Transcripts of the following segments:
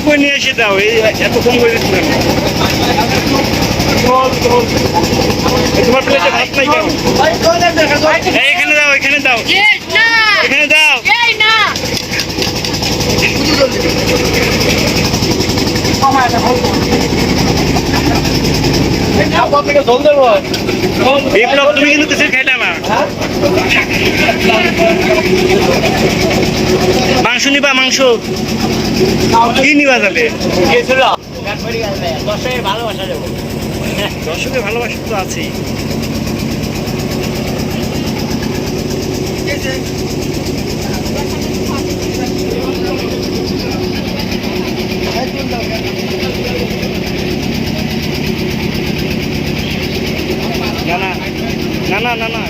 দাও এই এত কম করে দিচ্ছি না তোমার প্লেটে ভাত নাই কেন? এখানে দাও এখানে দাও। এখানে দাও। বিপ্লব তুমি কিন্তু কিছু খাইলে না মাংস নিবা মাংস কি নিবা যাবে? দর্শকের ভালোবাসা তো আছেই না না না না না না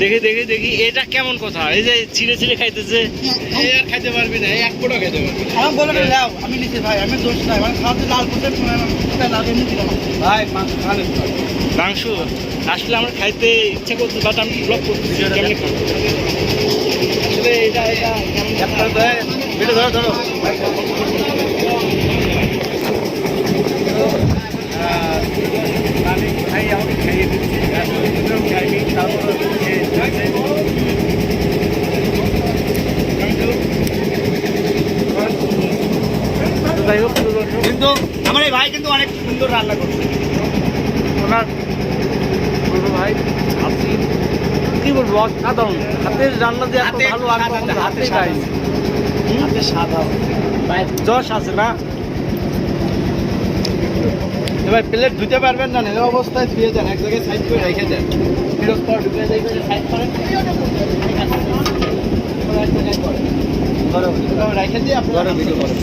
দেখি দেখি দেখি। এটা কেমন কথা? এই যে ছিঁড়ে ছিঁড়ে খাইতেছে। এই আর খাইতে পারবি না এক ফুটও খাইতে পারবি না। আমি বলে আমি নিচে ভাই আমি দোষ নাই। মানে খাওয়াতে লাল করতে এমনি দিলাম ভাই মাংস খালে মাংস? আসলে আমার খাইতে ইচ্ছা করছে বাট আমি ব্লক করতেছি কেমনি খাব? আসলে এটা এটা কেমন এটা ধরো ধরো মালিক ভাই আমাকে খাইয়ে দিচ্ছে এতদিনেও খাইনি তারপরে খেয়ে দিচ্ছে। তো যাই হোক কিন্তু আমার এই ভাই কিন্তু অনেক সুন্দর রান্না করছে। ওনার ভাই আপনি কি বলব অসাধারণ। হাতের রান্না দিয়ে এত ভালো আছে, হাতে খাই হাতে সাদা। যশ আছে না? এবার প্লেট ধুতে পারবেন না এই অবস্থায় ধুয়ে যান এক জায়গায় সাইড করে রেখে দেন। ফিরোজ পর ঢুকে যাই করে। সাইড করেন রেখে দিয়ে আপনারা ভিডিও করেন